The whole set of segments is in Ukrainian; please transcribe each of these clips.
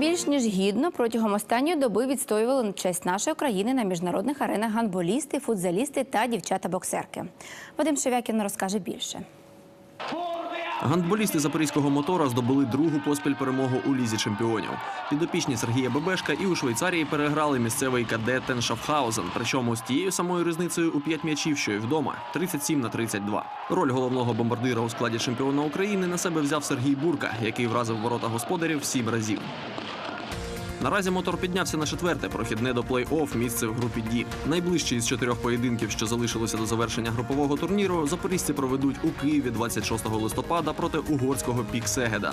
Більш ніж гідно протягом останньої доби відстоювали честь нашої країни на міжнародних аренах гандболісти, футзалісти та дівчата-боксерки. Вадим Шевякін розкаже більше. Гандболісти запорізького мотора здобули другу поспіль перемогу у лізі чемпіонів. Підопічні Сергія Бебешка і у Швейцарії переграли місцевий КД Теншафхаузен, причому з тією самою різницею у 5 м'ячів, що й вдома 37 на 32. Роль головного бомбардира у складі чемпіона України на себе взяв Сергій Бурка, який вразив ворота господарів сім разів. Наразі мотор піднявся на четверте прохідне до плей-офф місце в групі Ді. Найближчі із чотирьох поєдинків, що залишилося до завершення групового турніру, запорізьці проведуть у Києві 26 листопада проти угорського Піксегеда.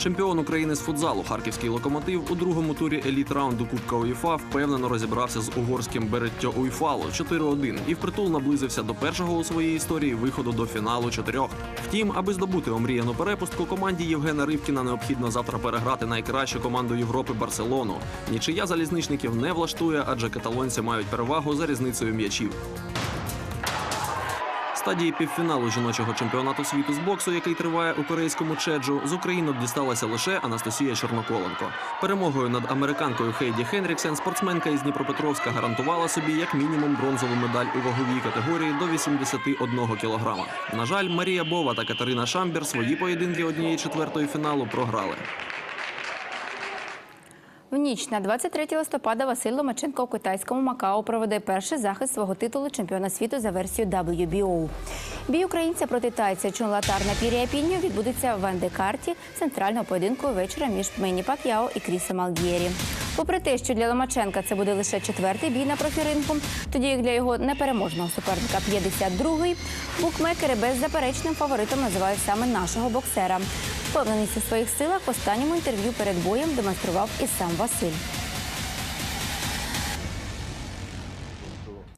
Чемпіон України з футзалу харківський локомотив у другому турі еліт раунду Кубка УЄФА впевнено розібрався з угорським Береттьо Уйфало 4-1 і впритул наблизився до першого у своїй історії виходу до фіналу чотирьох. Втім, аби здобути омріяну перепустку, команді Євгена Ривкіна необхідно завтра переграти найкращу команду Європи Барселону. Нічия залізничників не влаштує, адже каталонці мають перевагу за різницею м'ячів. Стадії півфіналу жіночого чемпіонату світу з боксу, який триває у корейському Чеджу, з Українок дісталася лише Анастасія Чорноколенко. Перемогою над американкою Хейді Хенріксен спортсменка із Дніпропетровська гарантувала собі як мінімум бронзову медаль у ваговій категорії до 81 кілограма. На жаль, Марія Бова та Катерина Шамбір свої поєдинки однієї четвертої фіналу програли. В ніч на 23 листопада Василь Ломаченко у китайському Макао проведе перший захист свого титулу чемпіона світу за версією WBO. Бій українця проти тайця Чунлатар на Піріапіньо відбудеться в андекарті центрального поєдинку вечора між Мені Пак'яо і Крісом Алгєрі. Попри те, що для Ломаченка це буде лише четвертий бій на профірингу, тоді як для його непереможного суперника 52-й, букмекери беззаперечним фаворитом називають саме нашого боксера. Впевненість у своїх силах в останньому інтерв'ю перед боєм демонстрував і сам Василь.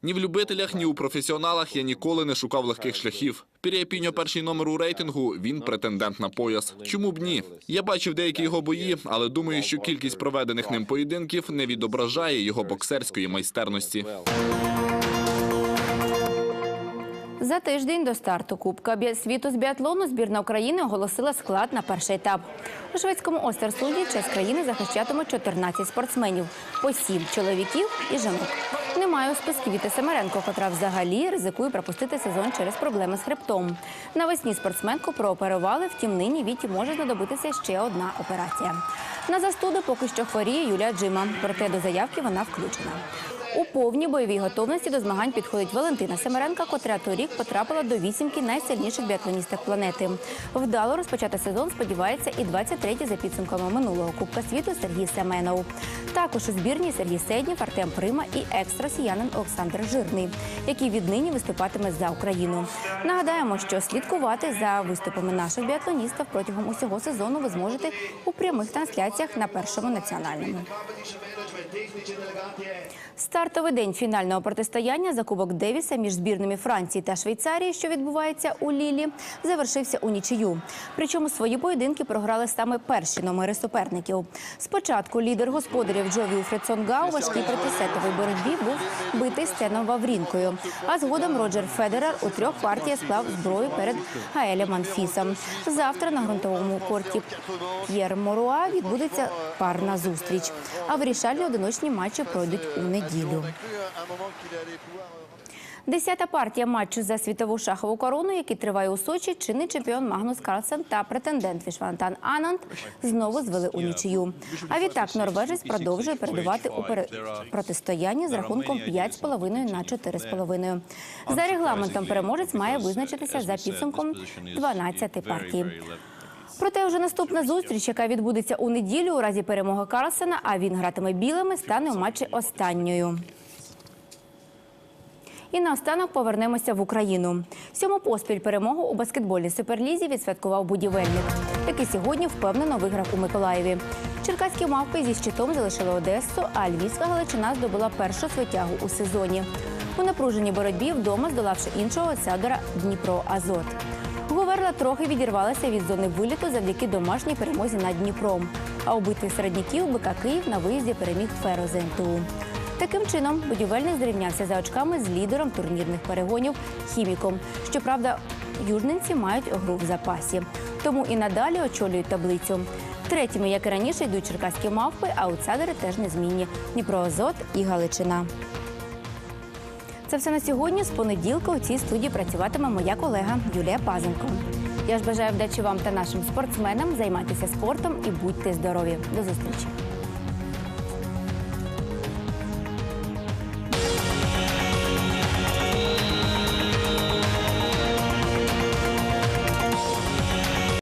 Ні в любителях, ні у професіоналах я ніколи не шукав легких шляхів. Піріапіньо перший номер у рейтингу. Він претендент на пояс. Чому б ні? Я бачив деякі його бої, але думаю, що кількість проведених ним поєдинків не відображає його боксерської майстерності. За тиждень до старту Кубка світу з біатлону збірна України оголосила склад на перший етап. У шведському Остерсуді честь країни захищатимуть 14 спортсменів, по 7 чоловіків і жінок. Немає у списку Віти Семеренко, котра взагалі ризикує пропустити сезон через проблеми з хребтом. Навесні спортсменку прооперували, втім нині Віті може знадобитися ще одна операція. На застуду поки що хворіє Юлія Джима, проте до заявки вона включена. У повній бойовій готовності до змагань підходить Валентина Семеренка, котра торік потрапила до вісімки найсильніших біатлоністок планети. Вдало розпочати сезон сподівається і 23-й за підсумками минулого Кубка світу Сергій Семенов. Також у збірні Сергій Седнів, Артем Прима і екс-росіянин Олександр Жирний, який віднині виступатиме за Україну. Нагадаємо, що слідкувати за виступами наших біатлоністів протягом усього сезону ви зможете у прямих трансляціях на першому національному. Стартовий день фінального протистояння за Кубок Девіса між збірними Франції та Швейцарії, що відбувається у Лілі, завершився у нічию. Причому свої поєдинки програли саме перші номери суперників. Спочатку лідер господарів Джо Вілфред Сонга у важкій протисетовій боротьбі був битий Стеном Ваврінкою. А згодом Роджер Федерер у трьох партіях склав зброю перед Гаелем Манфісом. Завтра на ґрунтовому корті П'єр Моруа відбудеться парна зустріч. А вирішальні одиночні матчі пройдуть у неділю. Десята партія матчу за світову шахову корону, який триває у Сочі, чинний чемпіон Магнус Карлсен та претендент Вішвантан Ананд знову звели у нічию. А відтак норвежець продовжує передувати у протистоянні з рахунком 5,5 на 4,5. За регламентом переможець має визначитися за підсумком 12 партії. Проте вже наступна зустріч, яка відбудеться у неділю у разі перемоги Карлсена, а він гратиме білими, стане у матчі останньою. І наостанок повернемося в Україну. Сьому поспіль перемогу у баскетбольній суперлізі відсвяткував будівельник, який сьогодні впевнено виграв у Миколаєві. Черкаські мавпи зі щитом залишили Одесу, а львівська Галичина здобула першу свитягу у сезоні. У напруженій боротьбі вдома здолавши іншого Сядора Дніпро Азот. Говерла трохи відірвалася від зони виліту завдяки домашній перемозі над Дніпром. А у битві середняків БК Київ на виїзді переміг Феро ЗНТУ. Таким чином, будівельник зрівнявся за очками з лідером турнірних перегонів хіміком. Щоправда, южненці мають гру в запасі, тому і надалі очолюють таблицю. Третіми, як і раніше, йдуть черкаські мавпи, а аутсайдери теж незмінні. Дніпро Азот і Галичина. Це все на сьогодні. З понеділка у цій студії працюватиме моя колега Юлія Пазенко. Я ж бажаю вдачі вам та нашим спортсменам. займатися спортом і будьте здорові. До зустрічі.